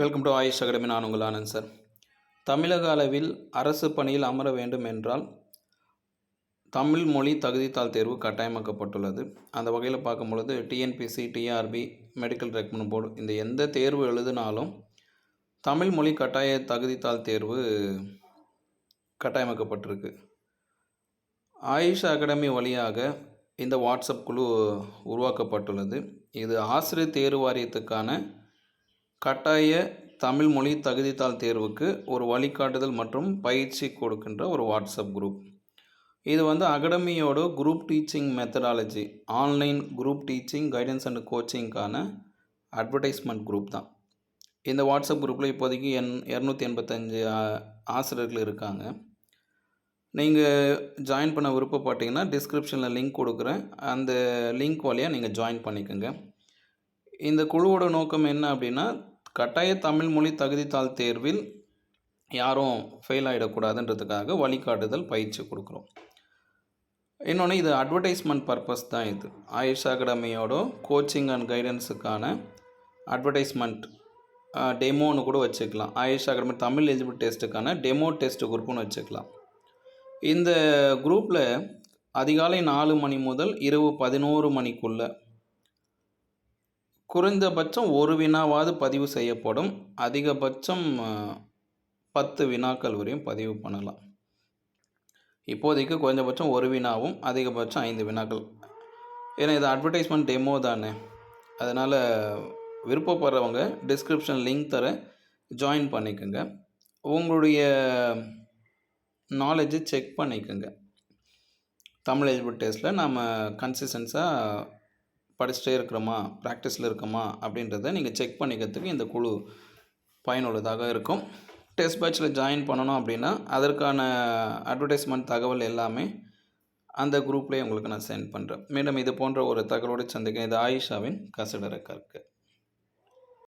Welcome to AYUSH academy நான் உங்கள் Anand sir. தமிழக அளவில் அரசு பணியில் அமர வேண்டும் என்றால் தமிழ் மொழி தகுதித்தாள் தேர்வு கட்டாயமாக்கப்பட்டுள்ளது. அந்த வகையில் பார்க்கும் பொழுது TNPSC TRB medical recruitment board இந்த எந்த தேர்வு எழுதினாலும் தமிழ் மொழி கட்டாய தகுதித்தாள் தேர்வு கட்டாயமாக்கப்பட்டிருக்கு. ஆயுஷ் அகாடமி வழியாக இந்த வாட்ஸ்அப் குழு உருவாக்கப்பட்டுள்ளது. இது ஆசிரியர் தேர்வு வாரியத்துக்கான கட்டாய தமிழ் மொழி தகுதித்தாள் தேர்வுக்கு ஒரு வழிகாட்டுதல் மற்றும் பயிற்சி கொடுக்கின்ற ஒரு வாட்ஸ்அப் குரூப். இது வந்து அகாடமியோட group teaching methodology online group teaching guidance and கோச்சிங்க்கான advertisement group தான். இந்த வாட்ஸ்அப் குரூப்பில் இப்போதைக்கு என் இரநூத்தி எண்பத்தஞ்சு ஆசிரியர்கள் இருக்காங்க. நீங்கள் ஜாயின் பண்ண விருப்பப்பட்டீங்கன்னா டிஸ்கிரிப்ஷனில் லிங்க் கொடுக்குறேன். அந்த லிங்க் வழியாக நீங்கள் ஜாயின் பண்ணிக்கோங்க. இந்த குழுவோட நோக்கம் என்ன அப்படின்னா கட்டாய தமிழ் மொழி தகுதித்தாள் தேர்வில் யாரும் ஃபெயில் ஆகிடக்கூடாதுன்றதுக்காக வழிகாட்டுதல் பயிற்சி கொடுக்குறோம். இன்னொன்று இது அட்வர்டைஸ்மெண்ட் பர்பஸ் தான் இது. ஆயுஷ் அகாடமியோட கோச்சிங் அண்ட் கைடன்ஸுக்கான அட்வர்டைஸ்மெண்ட் டெமோன்னு கூட வச்சுக்கலாம். ஆயுஷ் அகாடமி தமிழ் எலிஜிபிள் டெஸ்ட்டுக்கான டெமோ டெஸ்ட் குரூப்புன்னு வச்சுக்கலாம். இந்த குரூப்பில் அதிகாலை நாலு மணி முதல் இரவு பதினோரு மணிக்குள்ளே குறைந்தபட்சம் ஒரு வினாவாவது பதிவு செய்யப்படும். அதிகபட்சம் பத்து வினாக்கள் வரையும் பதிவு பண்ணலாம். இப்போதைக்கு குறைந்தபட்சம் ஒரு வினாவும் அதிகபட்சம் ஐந்து வினாக்கள். ஏன்னா இது அட்வர்டைஸ்மெண்ட் டெமோ தானே. அதனால் விருப்பப்படுறவங்க டிஸ்கிரிப்ஷன் லிங்க் தர ஜாயின் பண்ணிக்கோங்க. உங்களுடைய நாலேஜை செக் பண்ணிக்கோங்க. தமிழ் எலிஜிபிள் டெஸ்ட்டில் நம்ம கன்சிஸ்டன்ஸாக படிச்சுட்டே இருக்கிறோமா ப்ராக்டிஸில் இருக்கோமா அப்படின்றத நீங்கள் செக் பண்ணிக்கிறதுக்கு இந்த குழு பயனுள்ளதாக இருக்கும். டெஸ்ட் பேட்சில் ஜாயின் பண்ணணும் அப்படின்னா அதற்கான அட்வர்டைஸ்மெண்ட் தகவல் எல்லாமே அந்த குரூப்லேயே உங்களுக்கு நான் சென்ட் பண்ணுறேன் மீண்டும் இது போன்ற ஒரு தகவலோடு சந்திக்க இது ஆயிஷாவின் கசடர